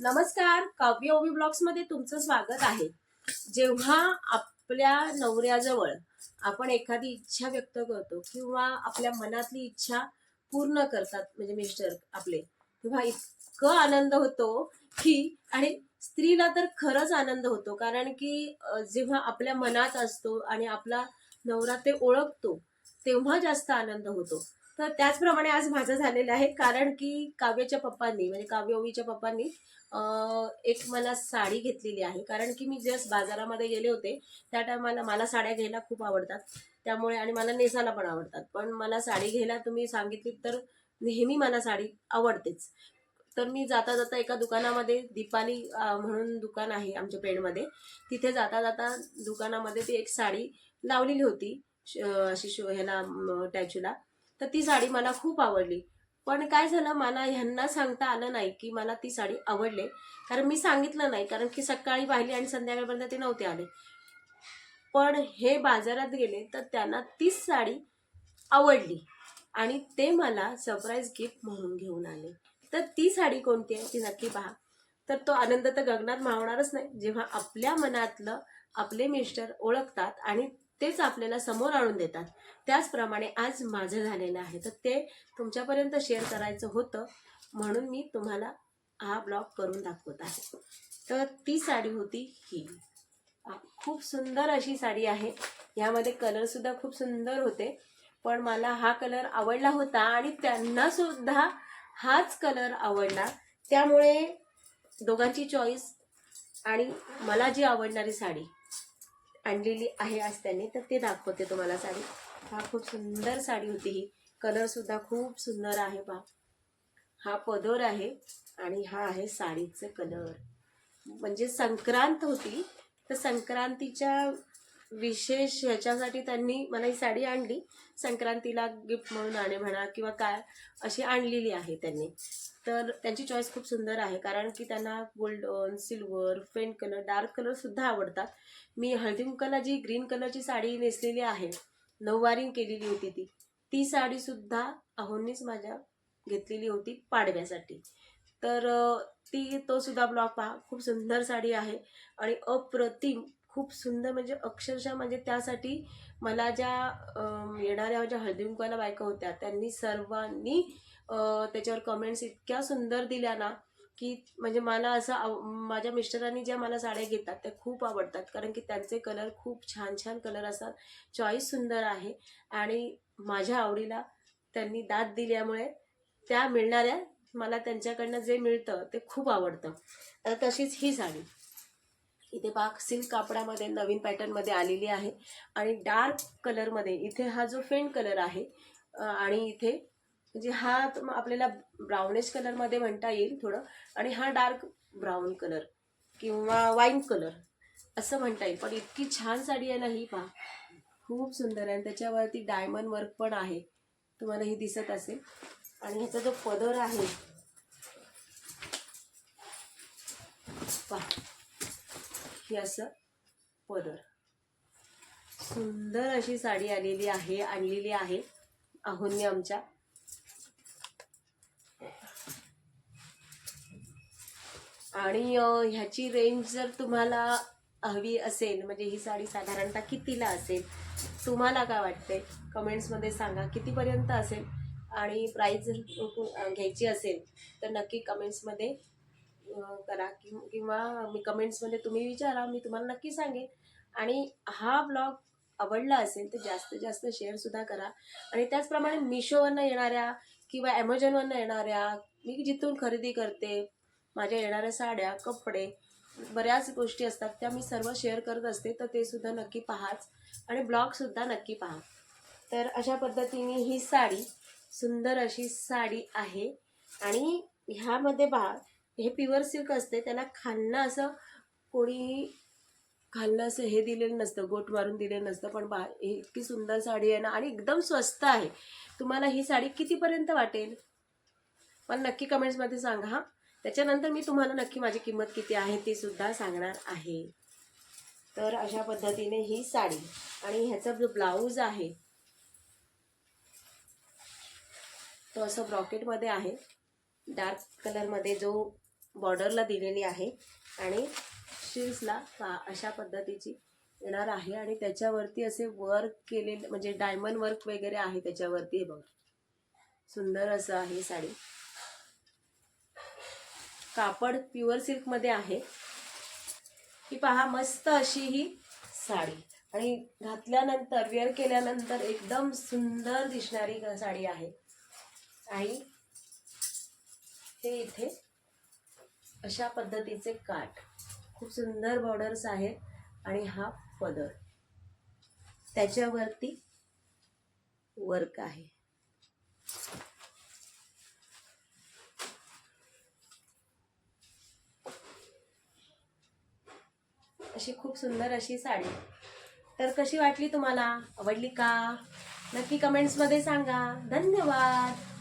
नमस्कार काव्य ओवी ब्लॉग्समध्ये तुमचं स्वागत आहे. जेव्हा आपल्या नवऱ्याजवळ आपण एखादी इच्छा व्यक्त करतो किंवा आपल्या मनातली इच्छा पूर्ण करतात म्हणजे मिस्टर आपले तेव्हा इतकं आनंद होतो की आणि स्त्रीला तर खरंच आनंद होतो. कारण की जेव्हा आपल्या मनात असतो आणि आपला नवरा ते ओळखतो तेव्हा जास्त आनंद होतो. तर त्याचप्रमाणे आज माझं झालेलं आहे कारण की काव्याच्या पप्पांनी म्हणजे काव्य ओवीच्या पप्पांनी एक मला साडी घेतलेली आहे. कारण की मी जस्ट बाजारामध्ये गेले होते त्या टायमाला मला साड्या घ्यायला खूप आवडतात. त्यामुळे आणि मला नेसायला पण आवडतात. पण मला साडी घ्यायला तुम्ही सांगितली तर नेहमी मला साडी आवडतेच. तर मी जाता जाता एका दुकानामध्ये दीपाली म्हणून दुकान आहे आमच्या पेडमध्ये तिथे जाता जाता दुकानामध्ये ती एक साडी लावलेली होती श- अशी शो ह्याला टॅचूला. तर ती साडी मला खूप आवडली. पण काय झालं मला ह्यांना सांगता आलं नाही की मला ती साडी आवडले. कारण मी सांगितलं नाही कारण की सकाळी पाहिली आणि संध्याकाळपर्यंत ते नव्हते आले. पण हे बाजारात गेले तर त्यांना तीच साडी आवडली. आणि ते मला सरप्राईज गिफ्ट म्हणून घेऊन आले. तर ती साडी कोणती आहे ती नक्की पहा. तर तो आनंद तर गगनात मावणारच नाही. जेव्हा आपल्या मनातलं आपले मिस्टर ओळखतात आणि तेच आपल्याला समोर आणून देतात. त्याचप्रमाणे आज माझं झालेलं आहे. तर ते तुमच्यापर्यंत शेअर करायचं होतं. म्हणून मी तुम्हाला हा ब्लॉग करून दाखवत आहे. तर ती साडी होती ही. खूप सुंदर अशी साडी आहे. यामध्ये कलरसुद्धा खूप सुंदर होते. पण मला हा कलर आवडला होता आणि त्यांना सुद्धा हाच कलर आवडला. त्यामुळे दोघांची चॉईस आणि मला जी आवडणारी साडी आणलेली आहे आज त्यांनी तर ते दाखवते तुम्हाला साडी. हा खूप सुंदर साडी होती ही. कलरसुद्धा खूप सुंदर आहे पहा. हा पदर आहे आणि हा आहे साडीचं कलर म्हणजे संक्रांत होती तर संक्रांतीच्या विशेष ह्याच्यासाठी त्यांनी मला ही साडी आणली. संक्रांतीला गिफ्ट म्हणून आणे म्हणा किंवा काय अशी आणलेली आहे त्यांनी. तर त्यांची चॉईस खूप सुंदर आहे. कारण की त्यांना golden silver faint colour dark colour सुद्धा आवडतात. मी हळदी जी ग्रीन कलरची साडी नेसलेली आहे नऊवारी केलेली होती ती ती साडी सुद्धा अहोंनीच माझ्या घेतलेली होती पाडव्यासाठी. तर ती तो सुद्धा ब्लॉग पहा. खूप सुंदर साडी आहे. आणि अप्रतिम खूप सुंदर म्हणजे अक्षरशः म्हणजे त्यासाठी मला ज्या येणाऱ्या ज्या हळदीकुंकवाला बायका होत्या त्यांनी सर्वांनी त्याच्यावर कमेंट्स इतक्या सुंदर दिल्या ना की म्हणजे मला असं आव- माझ्या मिस्टरांनी ज्या मला साड्या घेतात त्या खूप आवडतात. कारण की त्यांचे कलर खूप छान छान कलर असतात. चॉईस सुंदर आहे. आणि माझ्या आवडीला त्यांनी दाद दिल्यामुळे त्या मिळणाऱ्या मला त्यांच्याकडनं जे मिळतं ते खूप आवडतं. तर तशीच ही साडी. इथे बाग सिल्क कापडामध्ये नवीन पॅटर्नमध्ये आलेली आहे. आणि डार्क कलरमध्ये इथे हा जो फेंट कलर आहे आणि इथे म्हणजे हा आपल्याला ब्राउनिश कलरमध्ये म्हणता येईल थोडं. आणि हा डार्क ब्राऊन कलर किंवा वाईन कलर असं म्हणता येईल. पण इतकी छान साडी आहे ना ही पहा. खूप सुंदर आहे. आणि त्याच्यावरती डायमंड वर्क पण आहे. तुम्हाला ही दिसत असेल. आणि ह्याचा जो पदर आहे पहा. की असं? पदर. सुंदर अशी साडी आलेली आहे आणलेली आहे. आहोंनी आमच्या. आणि ह्याची रेंज जर तुम्हाला हवी असेल म्हणजे ही साडी साधारणतः कितीला असेल तुम्हाला काय वाटते? कमेंट्समध्ये सांगा कितीपर्यंत असेल? आणि प्राईज जर घ्यायची असेल तर नक्की कमेंट्समध्ये करा कि- किंवा मी कमेंट्समध्ये तुम्ही विचारा मी तुम्हाला नक्की सांगेन. आणि हा ब्लॉग आवडला असेल तर जास्तीत जास्त शेअरसुद्धा करा. आणि त्याचप्रमाणे मिशोवरनं येणाऱ्या किंवा ॲमेझॉनवरनं येणाऱ्या मी जिथून खरेदी करते माझ्या येणाऱ्या साड्या कपडे बऱ्याच गोष्टी असतात त्या मी सर्व शेअर करत असते तर ते सुद्धा नक्की पहाच. आणि ब्लॉगसुद्धा नक्की पहा. तर अशा पद्धतीने ही साडी सुंदर अशी साडी आहे. आणि ह्यामध्ये पहा हे प्युअर सिल्क असते त्याला खालनं असं कोणी खालनं असं हे दिलेलं नसतं गोट मारून दिलेलं नसतं पण बा ही इतकी सुंदर साडी आहे ना आणि एकदम स्वस्त आहे. तुम्हाला ही साडी कितीपर्यंत वाटेल? मला नक्की कमेंट्समध्ये सांगा हा. त्याच्यानंतर मी तुम्हाला नक्की माझी किंमत किती आहे ती सुद्धा सांगणार आहे. तर अशा पद्धतीने ही साडी आणि ह्याचा जो ब्लाऊज आहे. तो असं ब्रॉकेटमध्ये आहे. डार्क कलरमध्ये जो बॉर्डरला दिलेली आहे आणि शिल्सला अशा पद्धतीची येणार आहे आणि त्याच्यावरती असे वर्क केलेले म्हणजे डायमंड वर्क वगैरे आहे त्याच्यावरती हे बघा. सुंदर असं आहे साडी. कापड प्युअर सिल्कमध्ये आहे. ही पहा मस्त अशी ही साडी. आणि घातल्यानंतर वेअर केल्यानंतर एकदम सुंदर दिसणारी साडी आहे. आणि हे इथे अशा पद्धतीचे काठ. खूप सुंदर बॉर्डर्स आहेत आणि हा पदर. त्याच्यावरती वर्क आहे. अशी खूप सुंदर अशी साडी. तर कशी वाटली तुम्हाला? आवडली का? नक्की कमेंट्समध्ये सांगा. धन्यवाद!